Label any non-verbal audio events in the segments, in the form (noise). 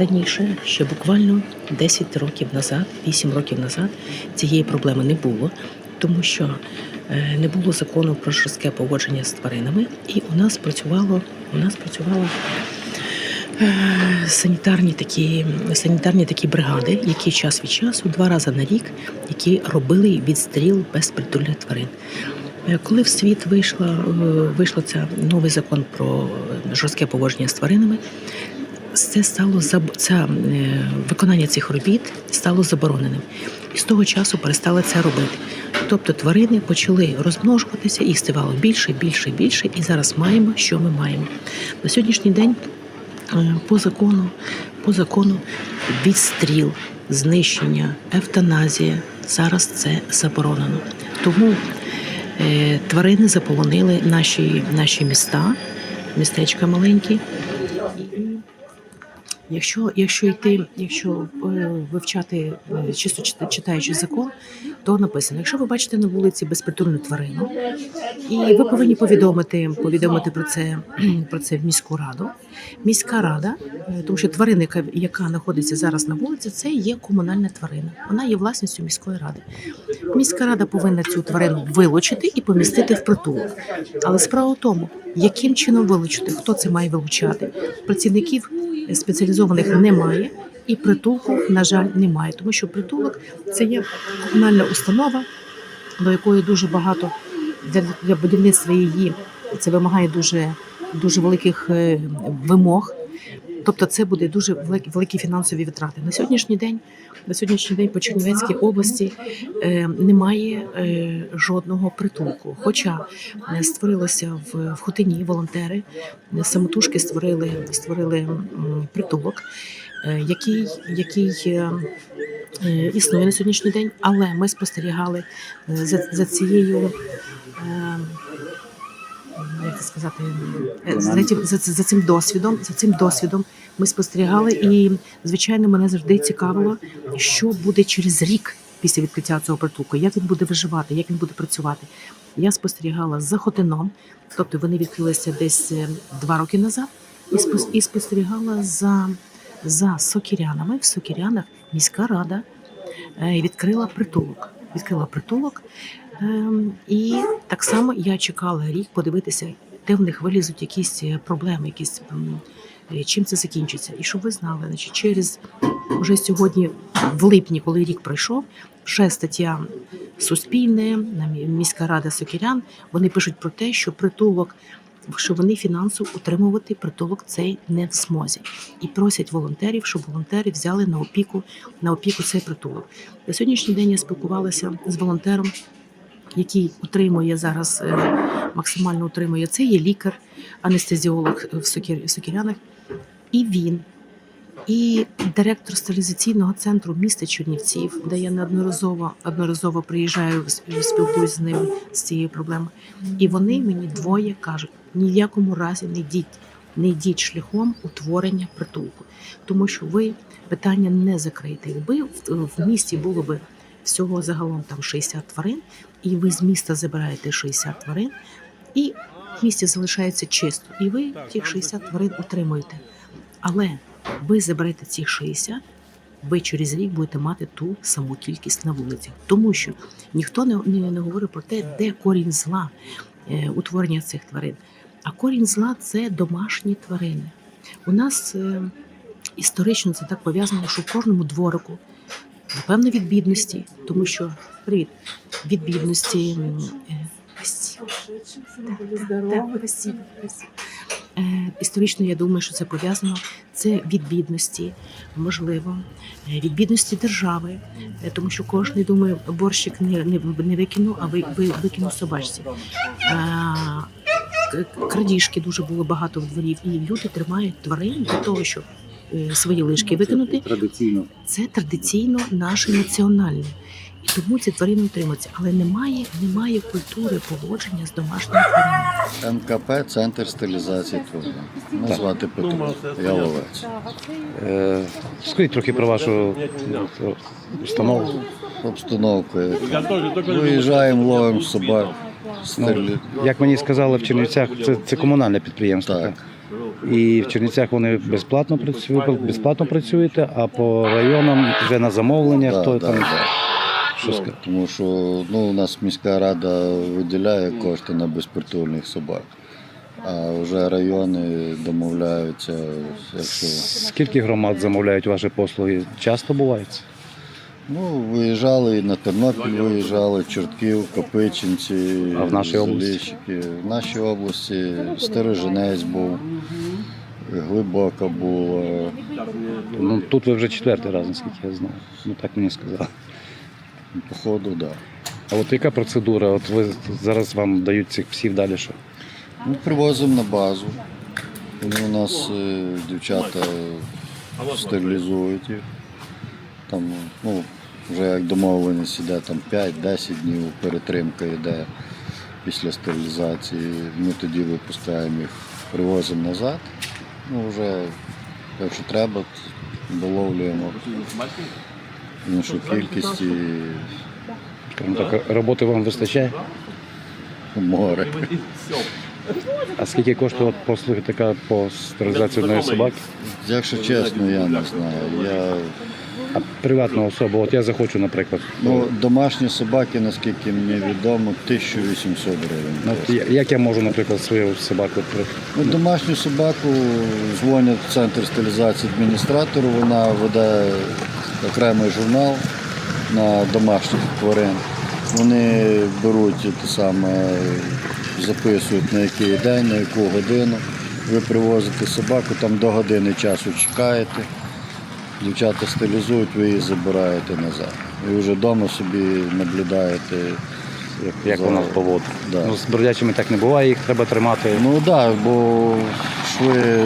раніше, ще буквально 10 років назад, 8 років назад, цієї проблеми не було, тому що е, не було закону про жорстке поводження з тваринами, і у нас працювало, у нас працювало е, санітарні такі, санітарні такі бригади, які час від часу, два рази на рік, які робили відстріл безпритульних тварин. Е, Коли в світ вийшла, вийшла ця новий закон про жорстке поводження з тваринами, це стало заб- ця, е, виконання цих робіт стало забороненим. І з того часу перестали це робити. Тобто тварини почали розмножуватися, їх ставало більше, більше, більше, і зараз маємо, що ми маємо. На сьогоднішній день е, по закону, по закону відстріл, знищення, евтаназія зараз це заборонено. Тому е, тварини заполонили наші, наші міста, містечка маленькі. Якщо, якщо йти, якщо е, вивчати е, чисто чит- читаючи закон, то написано: якщо ви бачите на вулиці безпритульну тварину, і ви повинні повідомити, повідомити про це (clears throat) про це в міську раду. Міська рада, е, тому що тварина, яка, яка знаходиться зараз на вулиці, це є комунальна тварина. Вона є власністю міської ради. Міська рада повинна цю тварину вилучити і помістити в притулок. Але справа в тому, яким чином вилучити, хто це має вилучати. Працівників спеціалізованих немає, і притулку, на жаль, немає, тому що притулок це є комунальна установа, до якої дуже багато для, для будівництва її це вимагає дуже, дуже великих е, вимог. Тобто це буде дуже великі, великі фінансові витрати. На сьогоднішній день, на сьогоднішній день по Чернівецькій області е, немає е, жодного притулку. Хоча е, створилося в, Хотині волонтери, самотужки створили, створили притулок, який, який існує на сьогоднішній день, але ми спостерігали за, за цією. Як це сказати, е, за цим, за, за цим досвідом, за цим досвідом ми спостерігали, і звичайно, мене завжди цікавило, що буде через рік після відкриття цього притулку, як він буде виживати, як він буде працювати. Я спостерігала за Хотином, тобто вони відкрилися десь е, два роки назад, і спостерігала за, за сокірянами. В сокірянах міська рада е, відкрила притулок. Відкрила притулок. Ем, І так само я чекала рік подивитися, де в них вилізуть якісь е, проблеми, якісь е, чим це закінчиться. І щоб ви знали, значить, через вже сьогодні, в липні, коли рік пройшов, вже стаття Суспільне, міська рада Сокірян, вони пишуть про те, що притулок. Що вони фінансово утримувати притулок цей не в змозі, і просять волонтерів, щоб волонтери взяли на опіку на опіку цей притулок. На сьогоднішній день я спілкувалася з волонтером, який утримує зараз е, максимально утримує. Це є лікар, анестезіолог в Сокір- Сокірянах. І він, і директор стерилізаційного центру міста Чернівців, де я неодноразово одноразово приїжджаю, сп- спілкуюся з ними з цією проблемою. І вони мені двоє кажуть: ні в якому разі не йдіть, не йдіть шляхом утворення притулку, тому що ви питання не закриєте. Якби в, в місті було би всього загалом там 60 тварин, і ви з міста забираєте 60 тварин, і в місті залишається чисто, і ви тих 60 тварин утримуєте. Але ви заберете цих 60, ви через рік будете мати ту саму кількість на вулицях, тому що ніхто не, не, не говорить про те, де корінь зла е, утворення цих тварин. А корінь зла це домашні тварини. У нас е, історично це так пов'язано, що в кожному дворику, напевно, від бідності, тому що привіт, від бідності. е, спасибо. Спасибо, спасибо. Е, Історично я думаю, що це пов'язано це від бідності, можливо, е, від бідності держави, е, тому що кожен думає, борщик не, не, не викину, а ви, ви викину собачці. А, к- крадіжки дуже було багато в дворів, і люди тримають тварин для того, щоб е, свої лишки викинути. Це традиційно наше національне. І тому ці тварини утримуються. Але немає, немає культури поводження з домашніми тваринами. МКП Центр стилізації тварин. Назвати Петро. Я ловець. Е, Скажіть трохи про вашу е, установу. Обстановка. Виїжджаємо, ловимо собак. Стрілі... Як мені сказали в Чернівцях, це, це комунальне підприємство. Так. І в Чернівцях вони безплатно працюють, безплатно працюєте, а по районам вже на замовлення, Да, хто да, там да. Що скаже. Тому що ну, у нас міська рада виділяє кошти на безпритульних собак, а вже райони домовляються, якщо Скільки громад замовляють ваші послуги? Часто бувається? ну, виїжджали і на Тернопіль, виїжджали, Чортків, Копичинці, А в нашій області? Заліщики. В нашій області Стереженець був, Глибока була. Ну тут ви вже четвертий раз, наскільки я знаю. Ну так мені сказали. Походу, так. Да. А от яка процедура? От ви зараз вам дають цих псів далі що? Ну, привозимо на базу. Вони у нас е, дівчата стерилізують їх. Там, ну, вже як домовленість іде там 5-10 днів перетримка йде після стерилізації. Ми тоді випускаємо їх, привозимо назад. Ну, вже, якщо треба, доловлюємо іншу кількість і Скажімо так, роботи вам вистачає? море. А скільки коштує послуги така по стерилізації одної собаки? Якщо чесно, я не знаю. Я А приватна особа, от я захочу, наприклад. Ну, домашні собаки, наскільки мені відомо, 1800 гривень. Ну, от я- як я можу, наприклад, свою собаку при- Ну, домашню собаку дзвонять в центр стилізації адміністратору, вона веде окремий журнал на домашніх тварин. Вони беруть те саме, записують на який день, на яку годину. Ви привозите собаку, там до години часу чекаєте. Дівчата стилізують, ви її забираєте назад. І вже вдома собі наблюдаєте. як, як За- вона поводить? Да. Ну, з бродячими так не буває, їх треба тримати. Ну так, да, бо шви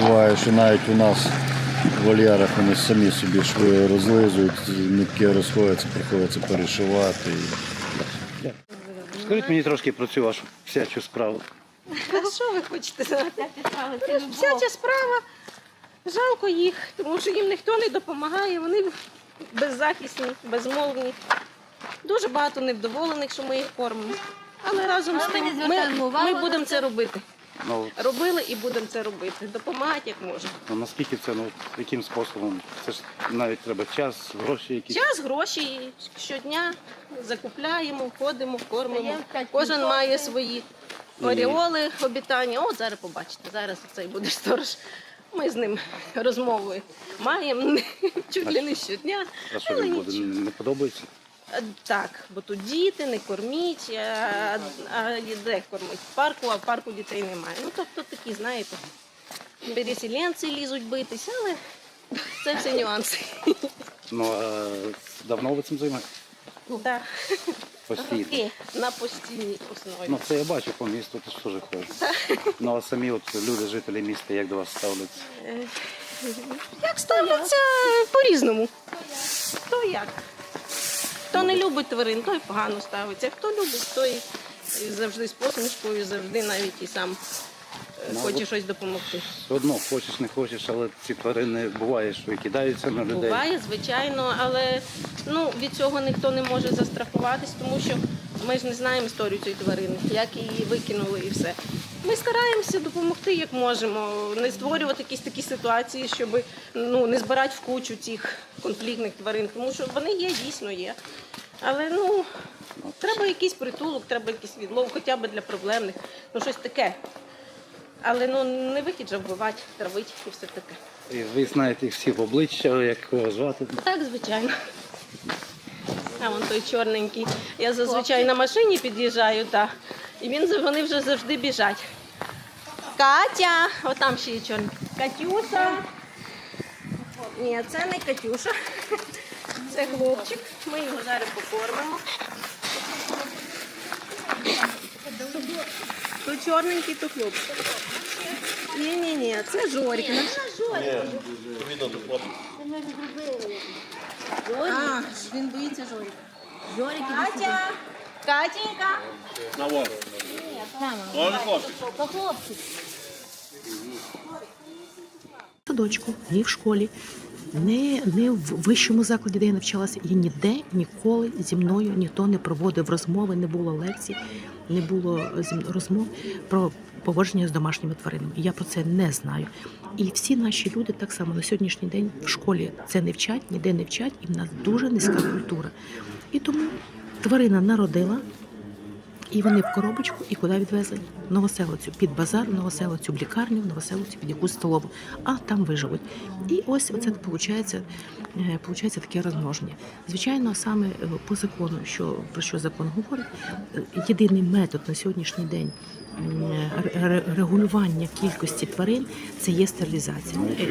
буває, що навіть у нас в вольєрах вони самі собі шви розлизують, нитки розходяться, приходиться перешивати. Скажіть мені трошки про цю вашу псячу справу. А що ви хочете знати? Вся ця справа, жалко їх, тому що їм ніхто не допомагає, вони беззахисні, безмовні. Дуже багато невдоволених, що ми їх кормимо. Але разом з тим ми, ми будемо це робити. Ну, Робили і будемо це робити. Допомагати як можемо. ну наскільки це, ну яким способом? Це ж навіть треба час, гроші якісь. Час, гроші щодня закупляємо, ходимо, кормимо. Кожен має свої оріоли, обітання. От зараз побачите, зараз цей буде сторож. Ми з ним розмовою маємо (laughs) чуть ли не щодня. А що але він буде? нічого. Не подобається? А, Так, бо тут діти, не корміть, а, а де кормить? В парку, а в парку дітей немає. Ну тобто такі, знаєте, переселенці лізуть битись, але це все нюанси. Ну а давно ви цим займаєтесь? Да. Постійно. І на постійній основі. Ну це я бачу по місту, теж теж ходжу. Ну а самі от люди, жителі міста, як до вас ставляться? Як ставляться по-різному. Хто як? Хто не любить тварин, той погано ставиться. Хто любить, той завжди з посмішкою, завжди навіть і сам е, Ну, хоче щось допомогти. Все одно хочеш, не хочеш, але ці тварини буває, що і кидаються на людей. Буває, звичайно, але ну, від цього ніхто не може застрахуватись, тому що ми ж не знаємо історію цієї тварини, як її викинули і все. Ми стараємося допомогти, як можемо, не створювати якісь такі ситуації, щоб ну, не збирати в кучу цих конфліктних тварин, тому що вони є, дійсно є. Але ну, треба якийсь притулок, треба якийсь відлов, хоча б для проблемних, ну щось таке. Але ну не вихід же вбивати, травити і все таке. І ви знаєте їх всі в обличчя, як кого звати. Так, звичайно. А вон той чорненький. Я зазвичай на машині під'їжджаю, та, і він, вони вже завжди біжать. Катя, отам ще є чорний. Катюша. Ні, це не Катюша. Це хлопчик. Ми його зараз покормимо. То чорненький, то хлопчик. Ні, ні, ні, це Жорик. А, він боїться Жорика. Жорик, іди сюди. Катя! Катенька! То хлопчик. Садочку, ні в школі, ні, ні в вищому закладі, де я навчалася, і ніде ніколи зі мною ніхто не проводив розмови, не було лекцій, не було розмов про поводження з домашніми тваринами. Я про це не знаю. І всі наші люди так само на сьогоднішній день в школі це не вчать, ніде не вчать, і в нас дуже низька культура. І тому тварина народила, і вони в коробочку, і куди відвезли? Новоселицю, під базар, Новоселицю, в лікарню, в Новоселицю, під якусь столову, а там виживуть. І ось оце виходить, виходить таке розмноження. Звичайно, саме е, по закону, що про що закон говорить, е, єдиний метод на сьогоднішній день регулювання кількості тварин це є стерилізація.